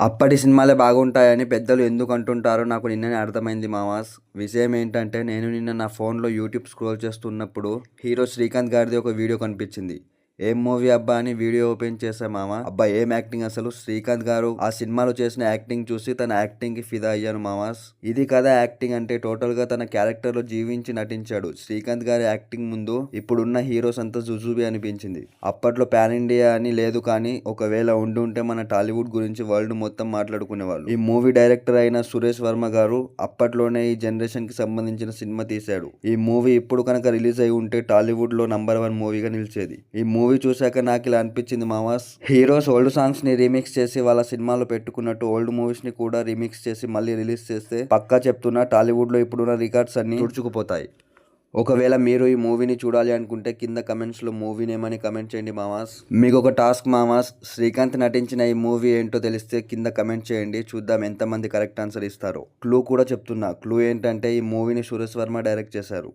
అప్పటి సినిమాలే బాగుంటాయని పెద్దలు ఎందుకు అంటుంటారో నాకు నిన్ననే అర్థమైంది మామాస్ విషయం ఏంటంటే నేను నిన్న నా ఫోన్లో యూట్యూబ్ స్క్రోల్ చేస్తున్నప్పుడు హీరో శ్రీకాంత్ గారిది ఒక వీడియో కనిపించింది. ఏం మూవీ అబ్బా అని వీడియో ఓపెన్ చేశా మామ? అబ్బా ఏం యాక్టింగ్ అసలు? శ్రీకాంత్ గారు ఆ సినిమాలో చేసిన యాక్టింగ్ చూసి తన యాక్టింగ్కి ఫిదా అయ్యాను మామాస్ ఇది కదా యాక్టింగ్ అంటే టోటల్గా తన క్యారెక్టర్లో జీవించి నటించాడు. శ్రీకాంత్ గారి యాక్టింగ్ ముందు ఇప్పుడున్న హీరోస్ అంతా జుజుబి అనిపించింది. అప్పట్లో పాన్ ఇండియా అని లేదు కానీ ఒకవేళ ఉండి ఉంటే మన టాలీవుడ్ గురించి వరల్డ్ మొత్తం మాట్లాడుకునేవాళ్ళు. ఈ మూవీ డైరెక్టర్ అయిన సురేష్ వర్మ గారు అప్పట్లోనే ఈ జనరేషన్కి సంబంధించిన సినిమా తీశాడు. ఈ మూవీ ఇప్పుడు కనుక రిలీజ్ అయి ఉంటే టాలీవుడ్లో నంబర్ వన్ మూవీగా నిలిచేది. ఈ మూవీ మూవీ చూశాక నాకు ఇలా అనిపించింది మావాస్ హీరోస్ ఓల్డ్ సాంగ్స్ని రీమిక్స్ చేసి వాళ్ళ సినిమాలో పెట్టుకున్నట్టు ఓల్డ్ మూవీస్ని కూడా రీమిక్స్ చేసి మళ్ళీ రిలీజ్ చేస్తే పక్కా చెప్తున్నా టాలీవుడ్లో ఇప్పుడున్న రికార్డ్స్ అన్ని తుడుచుకుపోతాయి. ఒకవేళ మీరు ఈ మూవీని చూడాలి అనుకుంటే కింద కమెంట్స్లో మూవీ నేమని కమెంట్ చేయండి మామాస్ మీకు ఒక టాస్క్ మామాస్ శ్రీకాంత్ నటించిన ఈ మూవీ ఏంటో తెలిస్తే కింద కమెంట్ చేయండి చూద్దాం ఎంతమంది కరెక్ట్ ఆన్సర్ ఇస్తారో. క్లూ కూడా చెప్తున్నా క్లూ ఏంటంటే ఈ మూవీని సురేష్ వర్మ డైరెక్ట్ చేశారు.